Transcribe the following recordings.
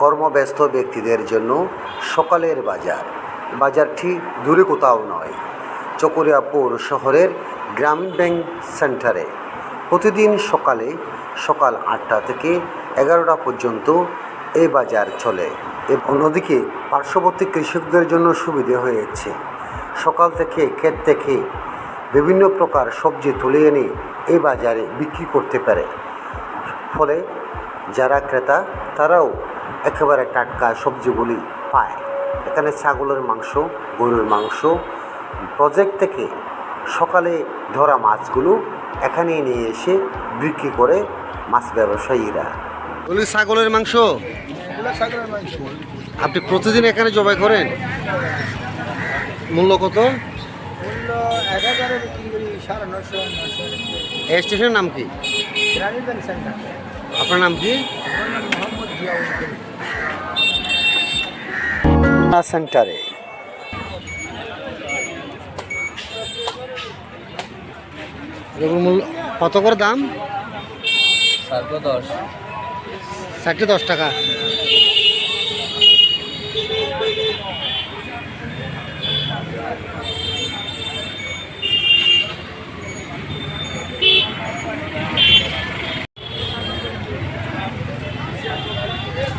কর্মব্যস্ত ব্যক্তিদের জন্য সকালের বাজার। বাজারটি দূরে কোথাও নয়। চকরিয়া পৌর শহরের গ্রামীণ ব্যাংক সেন্টারে প্রতিদিন সকালে সকাল আটটা থেকে এগারোটা পর্যন্ত এই বাজার চলে অন্যদিকে পার্শ্ববর্তী কৃষকদের জন্য সুবিধে হয়েছে। সকাল থেকে ক্ষেত থেকে বিভিন্ন প্রকার সবজি তুলে এনে এই বাজারে বিক্রি করতে পারে। ফলে যারা ক্রেতা, তারাও একেবারে টাটকা সবজিগুলি পায়। এখানে ছাগলের মাংস গরুর মাংস প্রজেক্ট থেকে সকালে ধরা মাছগুলো এখানে নিয়ে এসে বিক্রি করে মাছ ব্যবসায়ীরা। বলি ছাগলের মাংস? এগুলো ছাগলের মাংস আপনি প্রতিদিন এখানে জবাই করেন? মূল্য কত? এই স্টেশনের নাম কি? আপনার নাম কি? সেন্টারে। কত করে দাম? দশ। দশ টাকা।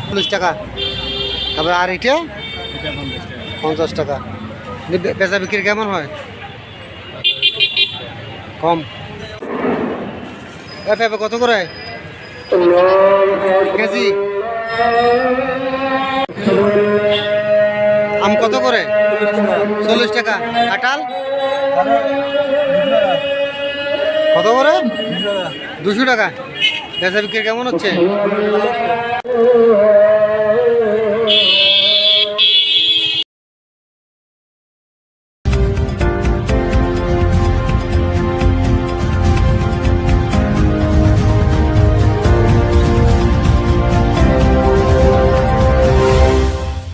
চল্লিশ টাকা। তারপরে আর এটা পঞ্চাশ টাকা। বেচা বিক্রি কেমন হয়? কম। পেঁপে কত করে? কেজি? আম কত করে? চল্লিশ টাকা। কাঁঠাল? কত করে? দুশো টাকা। বেচা বিক্রি কেমন হচ্ছে?